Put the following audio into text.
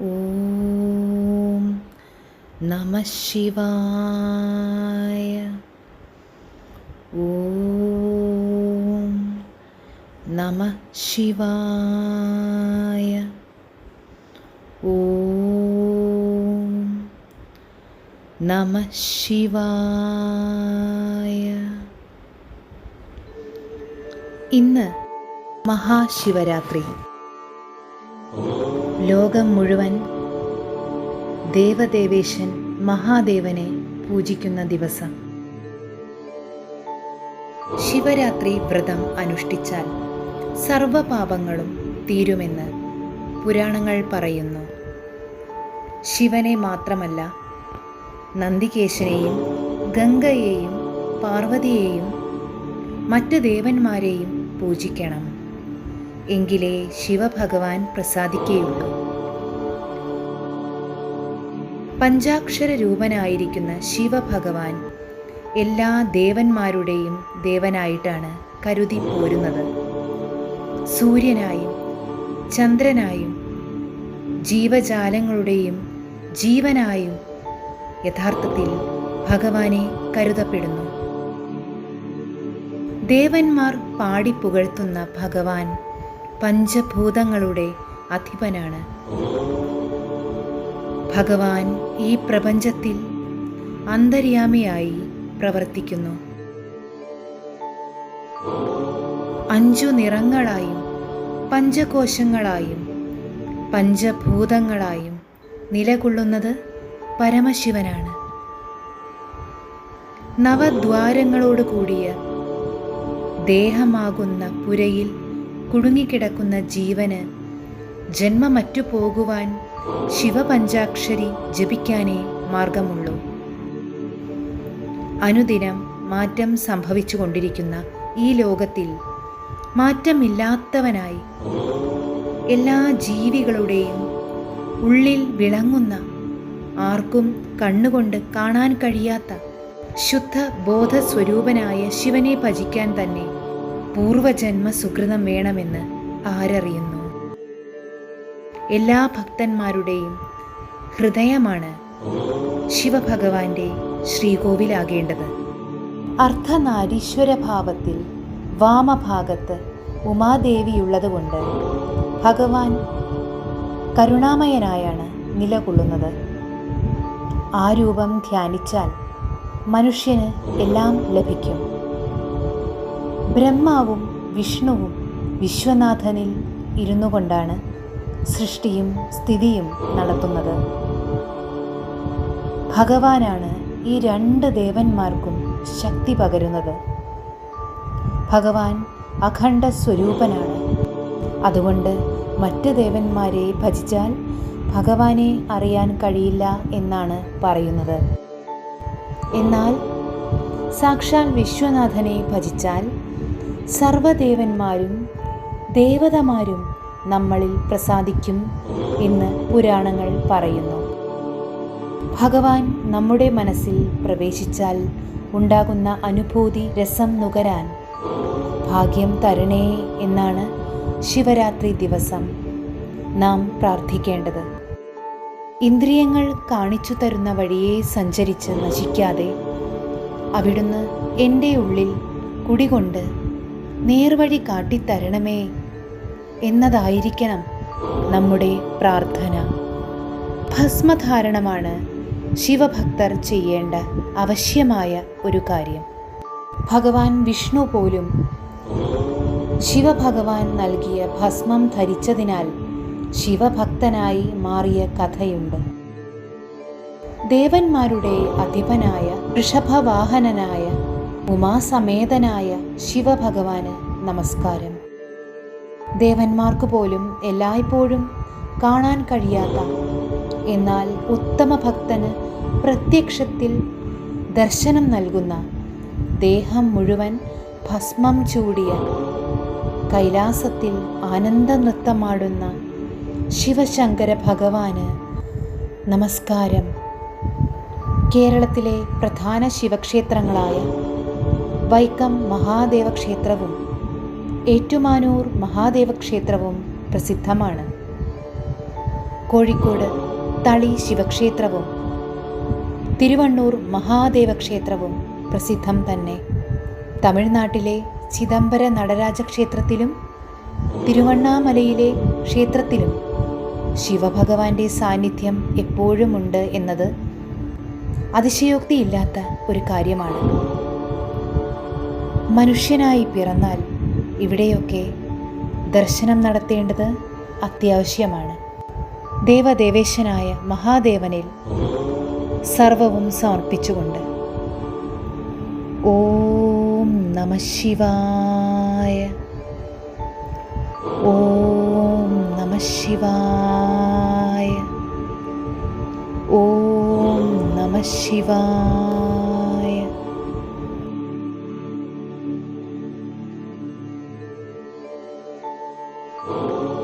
ഓം നമ ശിവായ. ഓം നമ ശിവായ. ഓം നമ ശിവായ. ഇന്ന് മഹാശിവരാത്രി. ലോകം മുഴുവൻ ദേവദേവേശൻ മഹാദേവനെ പൂജിക്കുന്ന ദിവസം. ശിവരാത്രി വ്രതം അനുഷ്ഠിച്ചാൽ സർവപാപങ്ങളും തീരുമെന്ന് പുരാണങ്ങൾ പറയുന്നു. ശിവനെ മാത്രമല്ല നന്ദികേശനെയും ഗംഗയെയും പാർവതിയെയും മറ്റ് ദേവന്മാരെയും പൂജിക്കണം. എങ്കിലേ ശിവഭഗവാൻ പ്രസാദിക്കുകയുള്ളൂ. പഞ്ചാക്ഷര രൂപനായിരിക്കുന്ന ശിവഭഗവാൻ എല്ലാ ദേവന്മാരുടെയും ദേവനായിട്ടാണ് കരുതി പോരുന്നത്. സൂര്യനായും ചന്ദ്രനായും ജീവജാലങ്ങളുടെയും ജീവനായും യഥാർത്ഥത്തിൽ ഭഗവാനെ കരുതപ്പെടുന്നു. ദേവന്മാർ പാടി പുകഴ്ത്തുന്ന ഭഗവാൻ പഞ്ചഭൂതങ്ങളുടെ അധിപനാണ്. ഭഗവാൻ ഈ പ്രപഞ്ചത്തിൽ അന്തര്യാമിയായി പ്രവർത്തിക്കുന്നു. അഞ്ചു നിറങ്ങളായും പഞ്ചകോശങ്ങളായും പഞ്ചഭൂതങ്ങളായും നിലകൊള്ളുന്നത് പരമശിവനാണ്. നവദ്വാരങ്ങളോട് കൂടിയ ദേഹമാകുന്ന പുരയിൽ കുടുങ്ങിക്കിടക്കുന്ന ജീവന് ജന്മമറ്റു പോകുവാൻ ശിവപഞ്ചാക്ഷരി ജപിക്കാനേ മാർഗമുള്ളൂ. അനുദിനം മാറ്റം സംഭവിച്ചുകൊണ്ടിരിക്കുന്ന ഈ ലോകത്തിൽ മാറ്റമില്ലാത്തവനായി എല്ലാ ജീവികളുടെയും ഉള്ളിൽ വിളങ്ങുന്ന ആർക്കും കണ്ണുകൊണ്ട് കാണാൻ കഴിയാത്ത ശുദ്ധ ബോധസ്വരൂപനായ ശിവനെ ഭജിക്കാൻ തന്നെ പൂർവജന്മ സുകൃതം വേണമെന്ന് ആരറിയുന്നു. എല്ലാ ഭക്തന്മാരുടെയും ഹൃദയമാണ് ശിവഭഗവാന്റെ ശ്രീകോവിലാകേണ്ടത്. അർദ്ധനാരീശ്വരഭാവത്തിൽ വാമഭാഗത്ത് ഉമാദേവിയുള്ളതുകൊണ്ട് ഭഗവാൻ കരുണാമയനായാണ് നിലകൊള്ളുന്നത്. ആ രൂപം ധ്യാനിച്ചാൽ മനുഷ്യന് എല്ലാം ലഭിക്കും. ബ്രഹ്മാവും വിഷ്ണുവും വിശ്വനാഥനിൽ ഇരുന്നു കൊണ്ടാണ് സൃഷ്ടിയും സ്ഥിതിയും നടത്തുന്നത്. ഭഗവാനാണ് ഈ രണ്ട് ദേവന്മാർക്കും ശക്തി പകരുന്നത്. ഭഗവാൻ അഖണ്ഡ സ്വരൂപനാണ്. അതുകൊണ്ട് മറ്റ് ദേവന്മാരെ ഭജിച്ചാൽ ഭഗവാനെ അറിയാൻ കഴിയില്ല എന്നാണ് പറയുന്നത്. എന്നാൽ സാക്ഷാൽ വിശ്വനാഥനെ ഭജിച്ചാൽ സർവദേവന്മാരും ദേവതമാരും നമ്മളിൽ പ്രസാദിക്കും എന്ന് പുരാണങ്ങൾ പറയുന്നു. ഭഗവാൻ നമ്മുടെ മനസ്സിൽ പ്രവേശിച്ചാൽ ഉണ്ടാകുന്ന അനുഭൂതി രസം നുകരാൻ ഭാഗ്യം തരണേ എന്നാണ് ശിവരാത്രി ദിവസം നാം പ്രാർത്ഥിക്കേണ്ടത്. ഇന്ദ്രിയങ്ങൾ കാണിച്ചു തരുന്ന വഴിയെ സഞ്ചരിച്ച് നശിക്കാതെ അവിടുന്ന് എന്റെ ഉള്ളിൽ കുടികൊണ്ട് നേർവഴി കാട്ടിത്തരണമേ എന്നതായിരിക്കണം നമ്മുടെ പ്രാർത്ഥന. ഭസ്മധാരണമാണ് ശിവഭക്തർ ചെയ്യേണ്ട അവശ്യമായ ഒരു കാര്യം. ഭഗവാൻ വിഷ്ണു പോലും ശിവഭഗവാൻ നൽകിയ ഭസ്മം ധരിച്ചതിനാൽ ശിവഭക്തനായി മാറിയ കഥയുണ്ട്. ദേവന്മാരുടെ അധിപനായ ഋഷഭവാഹനനായ ഉമാസമേതനായ ശിവഭഗവാന് നമസ്കാരം. ദേവന്മാർക്ക് പോലും എല്ലായ്പ്പോഴും കാണാൻ കഴിയാത്ത എന്നാൽ ഉത്തമ ഭക്തന് പ്രത്യക്ഷത്തിൽ ദർശനം നൽകുന്ന ദേഹം മുഴുവൻ ഭസ്മം ചൂടിയ കൈലാസത്തിൽ ആനന്ദ നൃത്തമാടുന്ന ശിവശങ്കര ഭഗവാന് നമസ്കാരം. കേരളത്തിലെ പ്രധാന ശിവക്ഷേത്രങ്ങളായ വൈക്കം മഹാദേവ ക്ഷേത്രവും ഏറ്റുമാനൂർ മഹാദേവ ക്ഷേത്രവും പ്രസിദ്ധമാണ്. കോഴിക്കോട് തളി ശിവക്ഷേത്രവും തിരുവണ്ണൂർ മഹാദേവ ക്ഷേത്രവും പ്രസിദ്ധം തന്നെ. തമിഴ്നാട്ടിലെ ചിദംബര നടരാജ ക്ഷേത്രത്തിലും തിരുവണ്ണാമലയിലെ ക്ഷേത്രത്തിലും ശിവഭഗവാന്റെ സാന്നിധ്യം എപ്പോഴുമുണ്ട് എന്നത് അതിശയോക്തിയില്ലാത്ത ഒരു കാര്യമാണ്. മനുഷ്യനായി പിറന്നാൽ ഇവിടെയൊക്കെ ദർശനം നടത്തേണ്ടത് അത്യാവശ്യമാണ്. ദേവദേവേശനായ മഹാദേവനിൽ സർവവും സമർപ്പിച്ചുകൊണ്ട്. ഓം നമ ശിവായ. ഓം നമ ശിവായ. ഓം നമ ശിവായ. Oh.